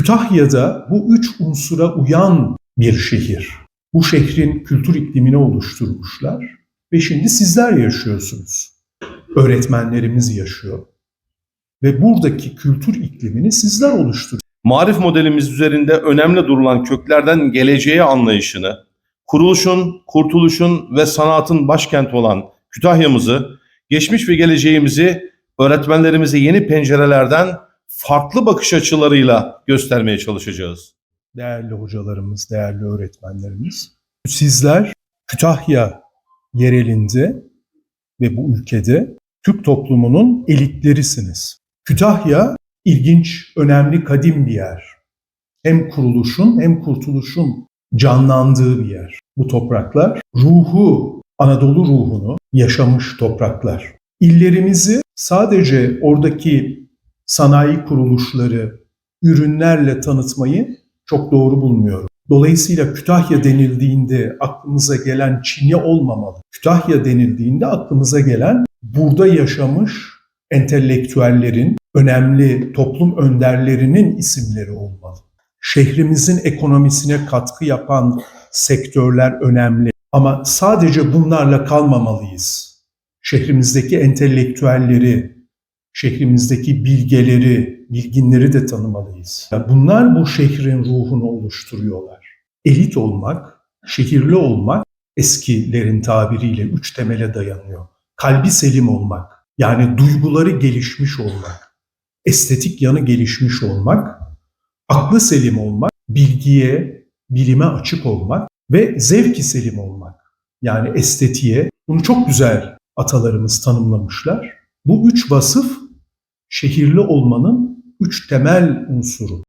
Kütahya'da bu üç unsura uyan bir şehir. Bu şehrin kültür iklimini oluşturmuşlar ve şimdi sizler yaşıyorsunuz. Öğretmenlerimiz yaşıyor. Ve buradaki kültür iklimini sizler oluşturuyorsunuz. Marif modelimiz üzerinde önemli durulan köklerden geleceğe anlayışını, kuruluşun, kurtuluşun ve sanatın başkenti olan Kütahya'mızı, geçmiş ve geleceğimizi öğretmenlerimize yeni pencerelerden farklı bakış açılarıyla göstermeye çalışacağız. Değerli hocalarımız, değerli öğretmenlerimiz. Sizler Kütahya yerelinde ve bu ülkede Türk toplumunun elitlerisiniz. Kütahya ilginç, önemli, kadim bir yer. Hem kuruluşun hem kurtuluşun canlandığı bir yer. Bu topraklar ruhu, Anadolu ruhunu yaşamış topraklar. İllerimizi sadece oradaki sanayi kuruluşları, ürünlerle tanıtmayı çok doğru bulmuyorum. Dolayısıyla Kütahya denildiğinde aklımıza gelen Çin'e olmamalı. Kütahya denildiğinde aklımıza gelen burada yaşamış entelektüellerin, önemli toplum önderlerinin isimleri olmalı. Şehrimizin ekonomisine katkı yapan sektörler önemli ama sadece bunlarla kalmamalıyız. Şehrimizdeki entelektüelleri, şehrimizdeki bilgeleri, bilginleri de tanımalıyız. Bunlar bu şehrin ruhunu oluşturuyorlar. Elit olmak, şehirli olmak eskilerin tabiriyle üç temele dayanıyor. Kalbi selim olmak, yani duyguları gelişmiş olmak, estetik yanı gelişmiş olmak, aklı selim olmak, bilgiye, bilime açık olmak ve zevki selim olmak. Yani estetiğe. Bunu çok güzel atalarımız tanımlamışlar. Bu üç vasıf şehirli olmanın üç temel unsuru.